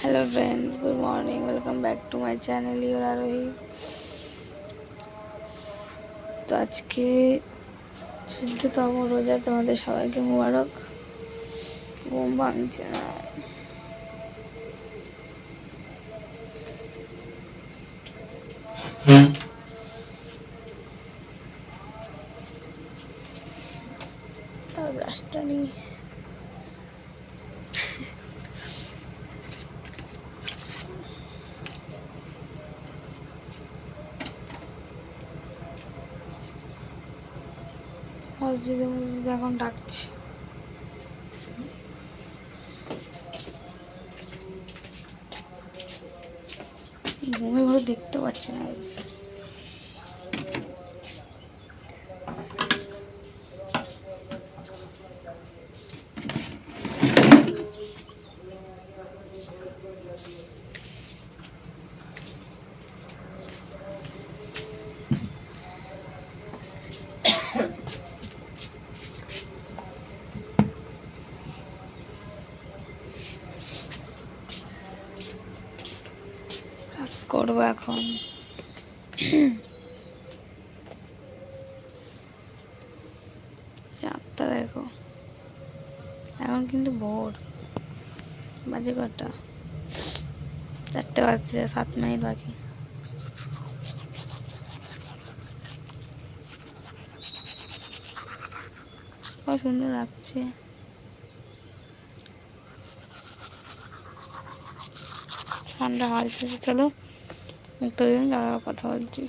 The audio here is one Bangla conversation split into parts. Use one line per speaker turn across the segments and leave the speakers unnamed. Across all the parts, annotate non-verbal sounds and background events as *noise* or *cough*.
Hello friends good morning welcome back to my channel your Arohi তো আজকে চোদ্দতম রোজা তোমাদের সবাইকে মুবারক। ঘুম ভাঙছে না। ব্রাশটা নিয়ে। মসজিদে মসজিদে এখন ডাকছে। ঘুমে ঘরে দেখতে পাচ্ছি না। করব এখন। চারটা দেখো। এখন কিন্তু ভোর। বাজে কটা? চারটে বাজছে সাত মিনিট বাকি। সুন্দর লাগছে। ঠান্ডা হালছে চলো। একটু দিন দাঁড়াও কথা বলছি।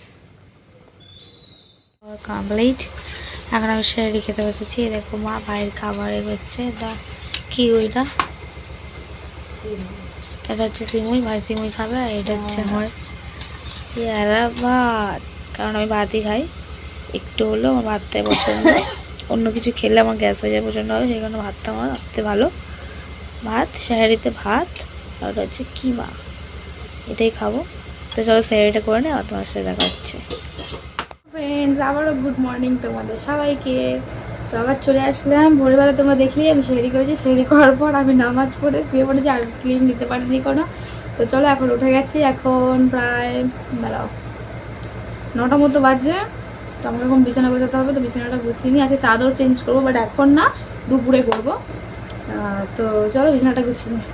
কমপ্লিট এখন আমি সেরি খেতে বসেছি এই দেখো মা ভাইয়ের খাবার এগোচ্ছে। এটা কি ওইটা এটা? হচ্ছে সিমুই ভাই সিমুই খাবে আর এটা হচ্ছে আমার পেয়ারা ভাত। কারণ আমি ভাতই খাই। একটু হলেও আমার ভাতটাই পছন্দ। *laughs* অন্য কিছু খেলে আমার গ্যাস হয়ে যায় প্রচণ্ড হবে সেই কারণে ভাতটা আমার রাখতে ভালো। ভাত শাহারিতে ভাত আর ওটা হচ্ছে কিমা। এটাই খাব। তো চলো স্যারিটা করে নে আর তোমার সাথে দেখা হচ্ছে। ফ্রেন্ডস আবারও গুড মর্নিং তোমাদের সবাইকে। তো আবার চলে আসলাম। ভোরবেলা তোমরা দেখলি আমি শেরি করেছি শেরি করার পর আমি নামাজ পড়ে শুয়ে পড়েছি, আর ক্লিন দিতে পারিনি কোনো তো চলো এখন উঠে গেছি, এখন প্রায়, দাঁড়াও, নটা মতো বাজে। তো আমার এখন বিছানা গোছাতে হবে, তো বিছানাটা গুছিয়ে নিয়ে আছে চাদর চেঞ্জ করব বাট এখন না, দুপুরে করব। তো চলো বিছানাটা গুছিয়ে নিই।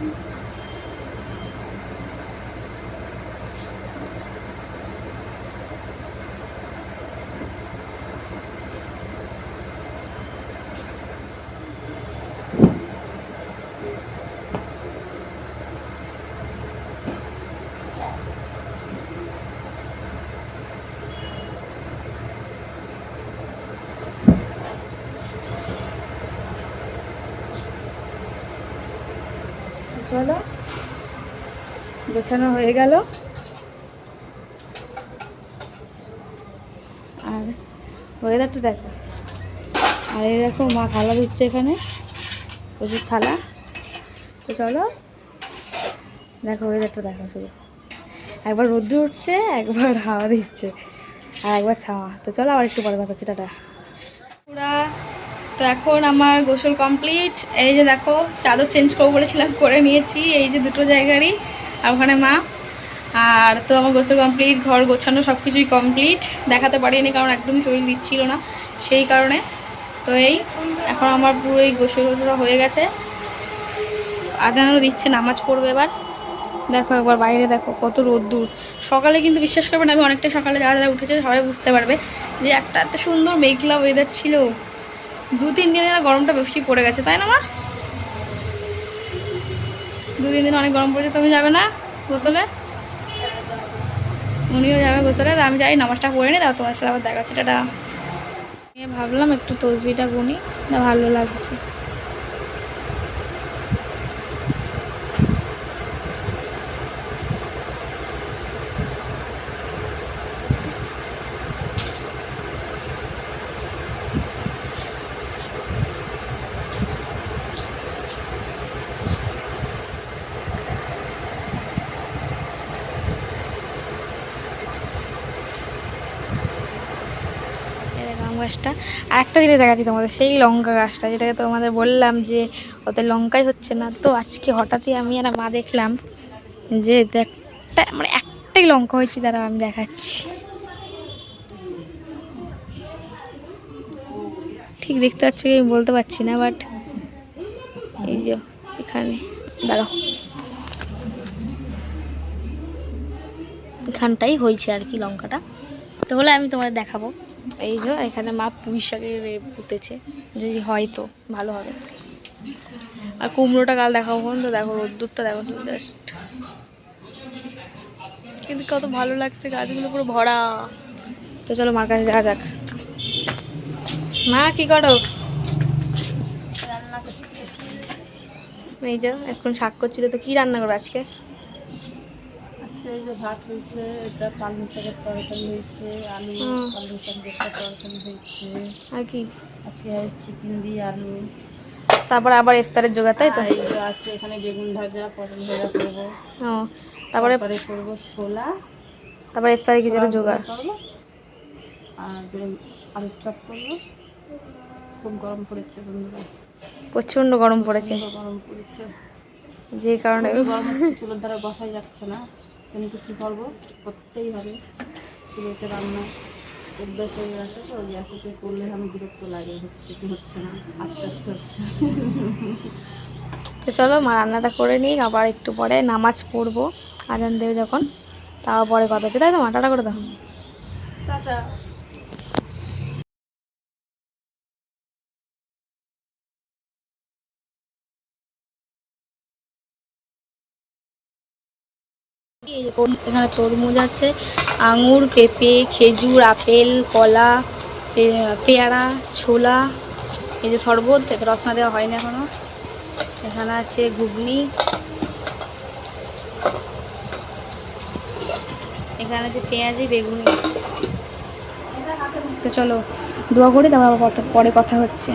Thank you. গোছানো হয়ে গেল। আর ওয়েদারটা দেখো। আর এই দেখো মা থালা দিচ্ছে এখানে, প্রচুর থালা। তো চলো, দেখো ওয়েদারটা দেখো শুধু। একবার রোদ্দুর উঠছে, একবার হাওয়া দিচ্ছে, আর একবার ছাওয়া। তো চলো আবার একটু পরে কথা হচ্ছে, টাটা। পুরা, তো এখন আমার গোসল কমপ্লিট এই যে দেখো, চাদর চেঞ্জ করব বলেছিলাম, করে নিয়েছি। এই যে দুটো জায়গারই। আর ওখানে মা। আর তো আমার গোসল কমপ্লিট ঘর গোছানো সব কিছুই কমপ্লিট দেখাতে পারিনি কারণ একদমই শরীর দিচ্ছিল না, সেই কারণে। তো এই, এখন আমার পুরো এই গোসল গোসল হয়ে গেছে। আজানও দিচ্ছে, নামাজ পড়বে এবার। দেখো একবার বাইরে, দেখো কত রোদ্দুর। সকালে কিন্তু বিশ্বাস করবে না, আমি অনেকটা সকালে যারা যারা উঠেছে সবাই বুঝতে পারবে যে একটা এত সুন্দর মেঘলা ওয়েদার ছিল। দু তিন দিনে না গরমটা বেশি পড়ে গেছে, তাই না মা? দু তিন দিন অনেক গরম পড়েছে, তুমি যাবে না গোসলে? উনিও যাবে গোসলে আমি যাই, নামাজটা পড়ে নি তাও তোমার সাথে আবার দেখাচ্ছি টাটা। ভাবলাম একটু তসবিটা গুনি, না ভালো লাগছে দেখো আম গাছটা আর একটা জিনিস দেখাচ্ছি তোমাদের, সেই লঙ্কা গাছটা, যেটাকে তোমাদের বললাম যে ওতে লঙ্কাই হচ্ছে না। তো আজকে হঠাৎই আমি আর মা দেখলাম যে একটা মানে একটাই লঙ্কা হয়েছে তারা আমি দেখাচ্ছি। ঠিক দেখতে পাচ্ছ কি আমি বলতে পারছি না বাট এই যে এখানে, দাঁড়াও। এখানটাই হয়েছে আর কি লঙ্কাটা। তো হলে আমি তোমাদের দেখাবো। এই যে এখানে মা পুঁই শাকের পুঁতেছে। যদি হয় তো, ভালো হবে। আর কুমড়োটা কাল দেখাবো তো দেখো রোদ্দুরটা দেখো জাস্ট কিন্তু কত ভালো লাগছে, গাছগুলো পুরো ভরা। তো চলো মার কাছে যাওয়া যাক। মা, কি করো? এই যে, এখন শাক করছিল, তো কি রান্না করব আজকে
আজকে? এই যে ভাত হয়েছে এটা পালং শাকের তরকারি হয়েছে আলু পালং শাকের তরকারি হয়েছে।
আর কি?
আজকে চিকেন দিয়ে আলু।
তারপর আবার ইফতারের জোগাড় তাই তো?
আর এই যে আছে এখানে বেগুন ভাজা পটল ভাজা করব।
ও তারপরে
তারপরে করব ছোলা।
তারপরে ইফতারে কিছু জোগাড়?
করব। আর আলুর চপ করব। খুব গরম পড়েছে বন্ধুরা।
প্রচণ্ড গরম পড়েছে।
গরম পড়েছে।
যে কারণে
গরম চুলোর দ্বারা বসাই যাচ্ছে না। কিন্তু কী করব? করতেই হবে। চুলোতে রান্না অভ্যাস হয়ে আসে তো ওই আসতে করলে আমি বিরক্ত লাগে? হচ্ছে কি হচ্ছে না? আস্তে আস্তে হচ্ছে।
তো চলো মা রান্নাটা করে নিই আবার একটু পরে নামাজ পড়ব। আজান দেবে যখন তাও পরে কথা হচ্ছে। তাই তো মাটাটা করে দাও।
টাটা।
এখানে তরমুজ আছে, আঙুর, পেঁপে, খেজুর, আপেল, কলা পেয়ারা, ছোলা, এই যে শরবত, এতে রসনা দেওয়া হয়নি এখনও। এখানে আছে ঘুগনি। এখানে আছে পেঁয়াজি, বেগুনি। তো চলো, দোয়া করি তারপর পরে কথা হচ্ছে।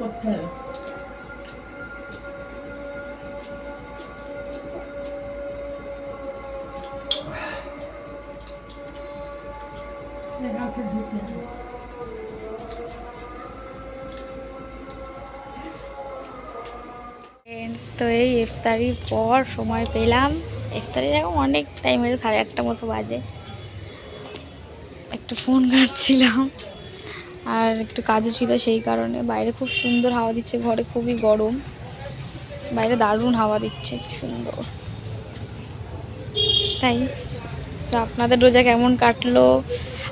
করতে হবে।
তো এই ইফতারির পর সময় পেলাম। ইফতারি এখন অনেক টাইম হয়েছে সাড়ে আটটা মতো বাজে। একটু ফোন ঘাটছিলাম। আর একটু কাজও ছিল সেই কারণে। বাইরে খুব সুন্দর হাওয়া দিচ্ছে, ঘরে খুবই গরম। বাইরে দারুণ হাওয়া দিচ্ছে, কি সুন্দর। তাই। তো আপনাদের রোজা কেমন কাটলো?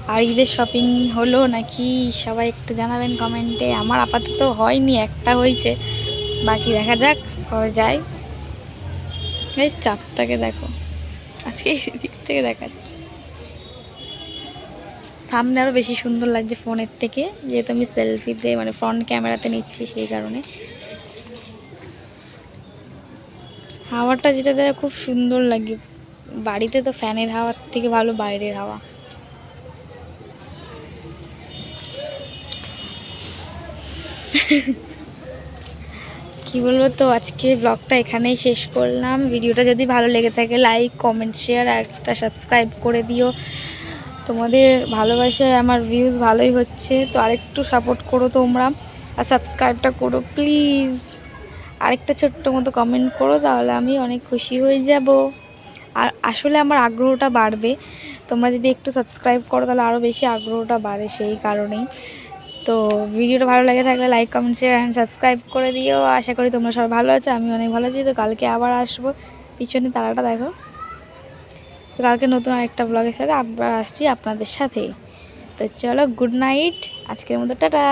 আর ঈদের শপিং হলো নাকি? সবাই একটু জানাবেন কমেন্টে আমার আপাতত হয়নি, একটা হয়েছে। বাকি দেখা যাক, কবে যায়। বেশ চাপটাকে দেখো। আজকে দিক থেকে দেখাচ্ছে। সামনে আরও বেশি সুন্দর লাগছে ফোনের থেকে। যেহেতু আমি সেলফিতে মানে ফ্রন্ট ক্যামেরাতে নিচ্ছি সেই কারণে। হাওয়াটা যেটা দেয় খুব সুন্দর লাগে। বাড়িতে তো ফ্যানের হাওয়ার থেকে ভালো, বাইরের হাওয়া। কি বলব তো, আজকে ব্লগটা এখানেই শেষ করলাম। ভিডিওটা যদি ভালো লেগে থাকে লাইক কমেন্ট শেয়ার আর একটা সাবস্ক্রাইব করে দিও। তোমাদের ভালোবাসায় আমার ভিউজ ভালোই হচ্ছে, তো আরেকটু সাপোর্ট করো তোমরা আর সাবস্ক্রাইবটা করো প্লিজ আরেকটা ছোট্ট মতো কমেন্ট করো, তাহলে আমি অনেক খুশি হয়ে যাব। আর আসলে আমার আগ্রহটা বাড়বে। তোমরা যদি একটু সাবস্ক্রাইব করো, তাহলে আরও বেশি আগ্রহটা বাড়ে সেই কারণেই। তো ভিডিওটা ভালো লাগে থাকলে like comment share and subscribe করে দিও। আশা করি তোমরা সবাই ভালো আছো আমি অনেক ভালো আছি। তো কালকে আবার আসব। পিছনে তারাটা দেখো। তো কালকে নতুন আরেকটা ব্লগের সাথে আবার আসছি আপনাদের সাথে। তো চলো গুড নাইট আজকের মতো, টাটা।